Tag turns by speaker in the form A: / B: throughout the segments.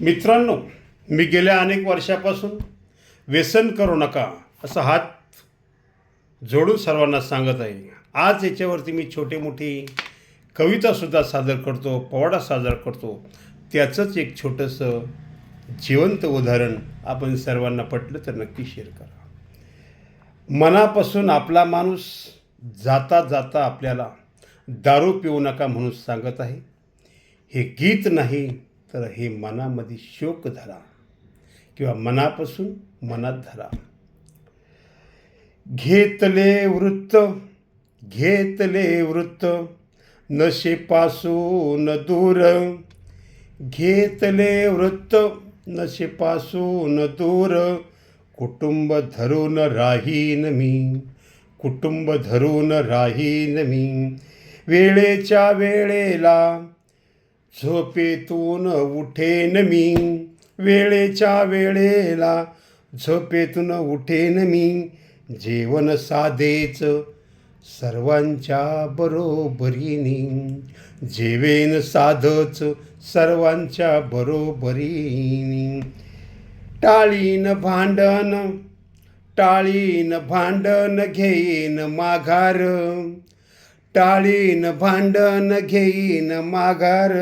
A: मित्रांनो मी गेल्या अनेक वर्षापासून व्यसन करू नका असं हात जोडून सर्वांना सांगत आहे. आज याच्यावरती मी छोटे मोठी कवितासुद्धा सादर करतो पोवाडा सादर करतो. त्याचंच एक छोटंसं जिवंत उदाहरण आपण सर्वांना पटलं तर नक्की शेअर करा. मनापासून आपला माणूस जाता जाता आपल्याला दारू पिऊ नका म्हणून सांगत आहे. हे गीत नाही तर हे मनामध्ये शोक धरा किंवा मनापासून मनात धरा. घेतले वृत्त घेतले वृत्त नशेपासून दूर. घेतले वृत्त नशेपासून दूर. कुटुंब धरून राहीन मी कुटुंब धरून राहीन मी. वेळेच्या वेळेला झोपेतून उठेन मी. वेळेच्या वेळेला झोपेतून उठेन मी. जेवण साधेच सर्वांच्या बरोबरीनी. जेवेन साधच सर्वांच्या बरोबरीनी. टाळीन भांडण टाळीन भांडण घेईन माघार. टाळीन भांडण घेईन माघार.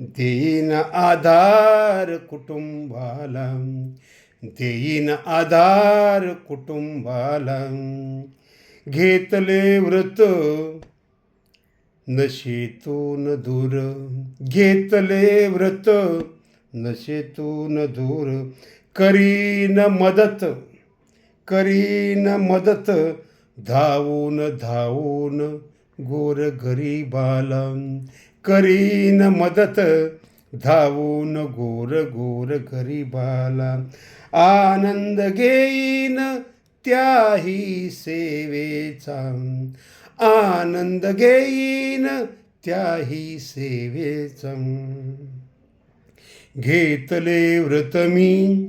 A: देईन आधार कुटुंबाला. देईन आधार कुटुंबाला. घेतले व्रत नशेतून दूर. घेतले व्रत नशेतून दूर. करीन मदत करीन मदत. धावून धावून गोर गरीबाला करीन मदत. धावून गोर गोर गरीबाला आनंद घेईन त्याही सेवेचा. आनंद घेईन त्याही सेवेचा. घेतले व्रत मी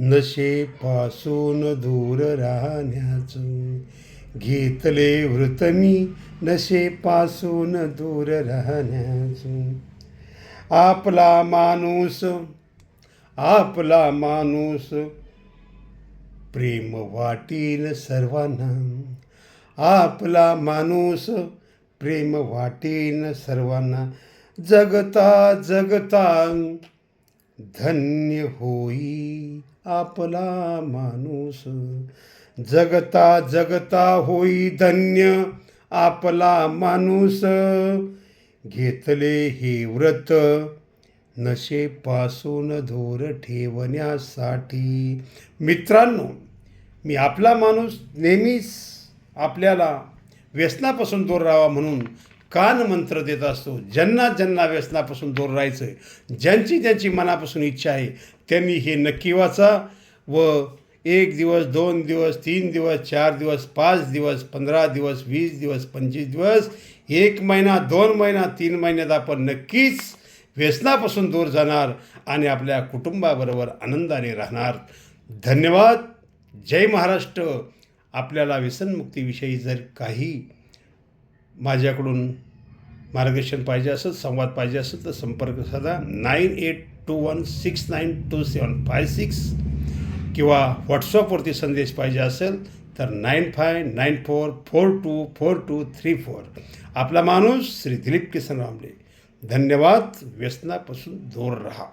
A: नशेपासून दूर राहण्याचं. घेतले व्रत मी नशेपासून दूर राहण्याचं. आपला माणूस आपला माणूस प्रेम वाटील सर्वांना. आपला माणूस प्रेम वाटेन सर्वांना. जगता जगता धन्य होई आपला माणूस. जगता जगता होई धन्य आपला माणूस. घेतले हे व्रत नशेपासून धोर ठेवण्यासाठी. मित्रांनो मी आपला माणूस नेहमीच आपल्याला व्यसनापासून दूर राहावा म्हणून कान मंत्र देत असतो. ज्यांना ज्यांना व्यसनापासून दूर राहायचं आहे ज्यांची ज्यांची मनापासून इच्छा आहे त्यांनी हे नक्की वाचा व एक दिवस दोन दिवस तीन दिवस चार दिवस पाच दिवस पंधरा दिवस वीस दिवस पंचवीस दिवस एक महिना दोन महिना तीन महिन्यात आपण नक्कीच व्यसनापासून दूर जाणार आणि आपल्या कुटुंबाबरोबर आनंदाने राहणार. धन्यवाद. जय महाराष्ट्र. आपल्याला व्यसनमुक्तीविषयी जर काही माझ्याकडून मार्गदर्शन पाहिजे असेल संवाद पाहिजे असेल तर संपर्क साधा. Nine eight two one six nine two seven five six किंवा व्हॉट्सअपवरती संदेश पाहिजे असेल तर nine five nine four four two four two three four. आपला माणूस श्री दिलीप किसन रामले. धन्यवाद. व्यसनापासून दूर रहा.